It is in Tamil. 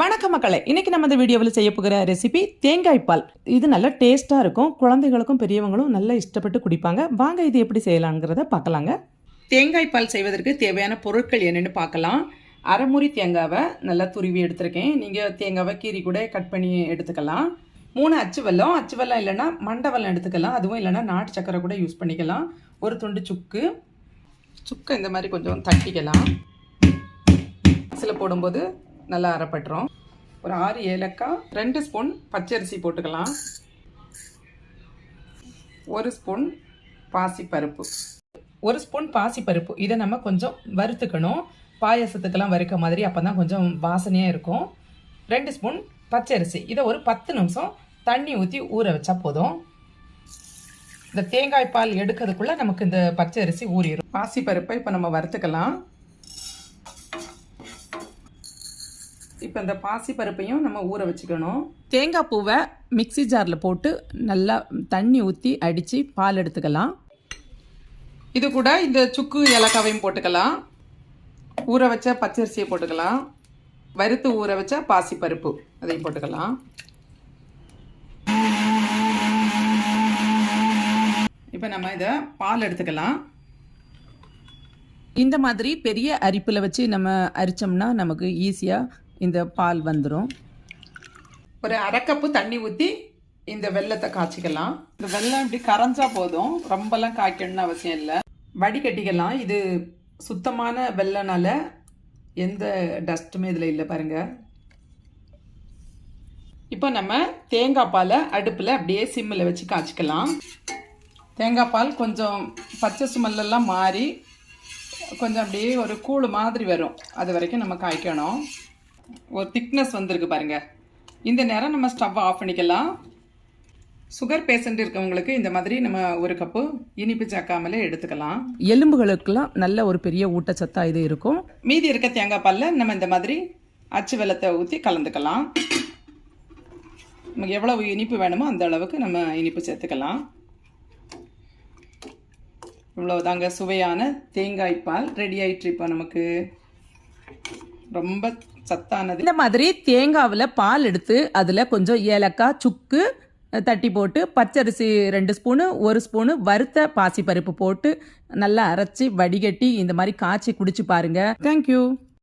வணக்கம் மக்களை இன்னைக்கு நம்ம இந்த வீடியோவில் செய்ய போகிற ரெசிபி தேங்காய் பால். இது நல்லா டேஸ்ட்டாக இருக்கும். குழந்தைகளுக்கும் பெரியவங்களும் நல்லா இஷ்டப்பட்டு குடிப்பாங்க. வாங்க இது எப்படி செய்யலாங்கிறத பார்க்கலாங்க. தேங்காய் பால் செய்வதற்கு தேவையான பொருட்கள் என்னென்னு பார்க்கலாம். அரைமுறி தேங்காவை நல்லா துருவி எடுத்திருக்கேன். நீங்கள் தேங்காவை கீரி கூட கட் பண்ணி எடுத்துக்கலாம். மூணு அச்சு வெல்லம். அச்சு வெல்லம் இல்லைன்னா மண்டவெல்லம் எடுத்துக்கலாம். அதுவும் இல்லைன்னா நாட்டு சக்கரை கூட யூஸ் பண்ணிக்கலாம். ஒரு துண்டு சுக்கு. சுக்கை இந்த மாதிரி கொஞ்சம் தட்டிக்கலாம். சில போடும்போது நல்லா அரைப்பட்டுரும். ஒரு ஆறு ஏலக்காய் ரெண்டு ஸ்பூன் பச்சரிசி போட்டுக்கலாம். ஒரு ஸ்பூன் பாசிப்பருப்பு. ஒரு ஸ்பூன் பாசிப்பருப்பு. இதை நம்ம கொஞ்சம் வறுத்துக்கணும். பாயாசத்துக்கெல்லாம் வறுக்க மாதிரி அப்போ தான் கொஞ்சம் வாசனையாக இருக்கும். ரெண்டு ஸ்பூன் பச்சரிசி. இதை ஒரு பத்து நிமிஷம் தண்ணி ஊற்றி ஊற வச்சா போதும். இந்த தேங்காய் பால் எடுக்கிறதுக்குள்ளே நமக்கு இந்த பச்சரிசி ஊறிடும் பாசிப்பருப்பை இப்போ நம்ம வறுத்துக்கலாம். இப்போ இந்த பாசி பருப்பையும் நம்ம ஊற வச்சுக்கணும். தேங்காய் பூவை மிக்ஸி ஜாரில் போட்டு நல்லா தண்ணி ஊற்றி அடித்து பால் எடுத்துக்கலாம். இது கூட இந்த சுக்கு ஏலக்காவையும் போட்டுக்கலாம். ஊற வச்ச பச்சரிசியை போட்டுக்கலாம். வறுத்து ஊற வச்ச பாசி பருப்பு அதையும் போட்டுக்கலாம். இப்போ நம்ம இதை பால் எடுத்துக்கலாம். இந்த மாதிரி பெரிய அரிப்பில் வச்சு நம்ம அரிச்சோம்னா நமக்கு ஈஸியாக இந்த பால் வந்துடும் ஒரு அரை கப்பு தண்ணி ஊற்றி இந்த வெள்ளத்தை காய்ச்சிக்கலாம். இந்த வெள்ளம் இப்படி கரைஞ்சா போதும். ரொம்பலாம் காய்க்கணும்னு அவசியம் இல்லை. வடிகட்டிக்கலாம். இது சுத்தமான வெள்ளனால எந்த டஸ்ட்டுமே இதில் இல்லை பாருங்கள் இப்போ நம்ம தேங்காய் பாலை அடுப்பில் அப்படியே சிம்மில் வச்சு காய்ச்சிக்கலாம். தேங்காய் பால் கொஞ்சம் பச்சை சுமல்லாம் மாறி கொஞ்சம் அப்படியே ஒரு கூழ் மாதிரி வரும். அது வரைக்கும் நம்ம காய்க்கணும். ஒரு திக்னஸ் வந்திருக்கு பாருங்க. இந்த நேரம் நம்ம ஸ்டவ் ஆஃப் பண்ணிக்கலாம். சுகர் பேஷண்ட் இருக்கவங்களுக்கு இந்த மாதிரி நம்ம ஒரு கப்பு இனிப்பு சேர்க்காமலே எடுத்துக்கலாம். எலும்புகளுக்கெல்லாம் நல்ல ஒரு பெரிய ஊட்டச்சத்தாக இது இருக்கும். மீதி இருக்க தேங்காய் பாலில் நம்ம இந்த மாதிரி அச்சு வெள்ளத்தை ஊற்றி கலந்துக்கலாம். நமக்கு எவ்வளவு இனிப்பு வேணுமோ அந்த அளவுக்கு நம்ம இனிப்பு சேர்த்துக்கலாம். இவ்வளவுதாங்க சுவையான தேங்காய் பால் ரெடி ஆயிட்டு இப்போ நமக்கு. ரொம்ப சத்தானது. இந்த மாதிரி தேங்காவில் பால் எடுத்து அதில் கொஞ்சம் ஏலக்காய் சுக்கு தட்டி போட்டு பச்சரிசி ரெண்டு ஸ்பூனு ஒரு ஸ்பூனு வறுத்த பாசிப்பருப்பு போட்டு நல்லா அரைச்சி வடிகட்டி இந்த மாதிரி காய்ச்சி குடிச்சு பாருங்க. தேங்க்யூ